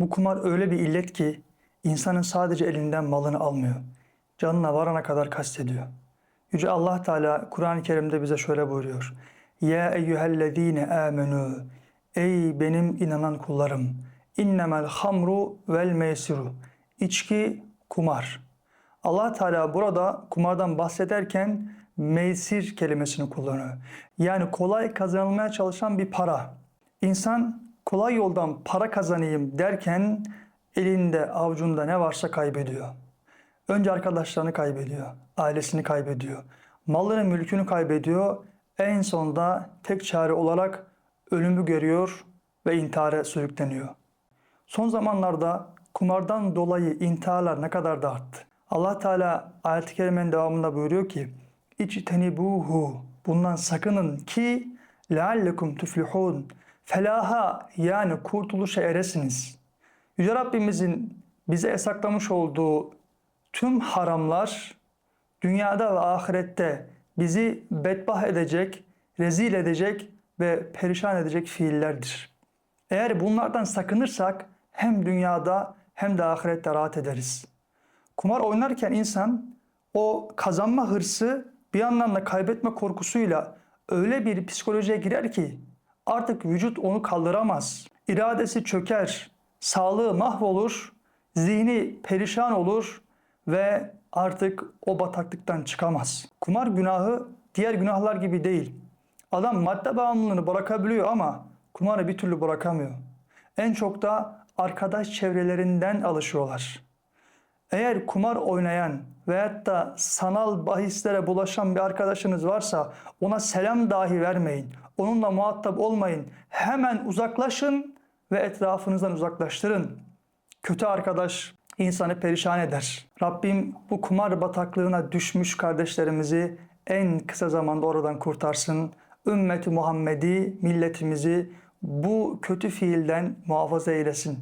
Bu kumar öyle bir illet ki insanın sadece elinden malını almıyor. Canına varana kadar kastediyor. Yüce Allah Teala Kur'an-ı Kerim'de bize şöyle buyuruyor. Ya eyyühellezine amenu Ey benim inanan kullarım. İnnemel hamru vel meysiru. İçki, kumar. Allah Teala burada kumardan bahsederken meysir kelimesini kullanıyor. Yani kolay kazanılmaya çalışan bir para. İnsan kolay yoldan para kazanayım derken elinde avucunda ne varsa kaybediyor. Önce arkadaşlarını kaybediyor, ailesini kaybediyor, malını mülkünü kaybediyor. En sonunda tek çare olarak ölümü görüyor ve intihara sürükleniyor. Son zamanlarda kumardan dolayı intiharlar ne kadar da arttı. Allah Teala ayet-i kerimenin devamında buyuruyor ki İçtenibuhu bundan sakının ki leallekum tuflihun felaha yani kurtuluşa eresiniz. Yüce Rabbimizin bize yasaklamış olduğu tüm haramlar dünyada ve ahirette bizi bedbah edecek, rezil edecek ve perişan edecek fiillerdir. Eğer bunlardan sakınırsak hem dünyada hem de ahirette rahat ederiz. Kumar oynarken insan o kazanma hırsı bir yandan da kaybetme korkusuyla öyle bir psikolojiye girer ki artık vücut onu kaldıramaz. İradesi çöker, sağlığı mahvolur, zihni perişan olur ve artık o bataklıktan çıkamaz. Kumar günahı diğer günahlar gibi değil. Adam madde bağımlılığını bırakabiliyor ama kumarı bir türlü bırakamıyor. En çok da arkadaş çevrelerinden alışıyorlar. Eğer kumar oynayan veyahut da sanal bahislere bulaşan bir arkadaşınız varsa ona selam dahi vermeyin. Onunla muhatap olmayın. Hemen uzaklaşın ve etrafınızdan uzaklaştırın. Kötü arkadaş insanı perişan eder. Rabbim bu kumar bataklığına düşmüş kardeşlerimizi en kısa zamanda oradan kurtarsın. Ümmeti Muhammedi milletimizi bu kötü fiilden muhafaza eylesin.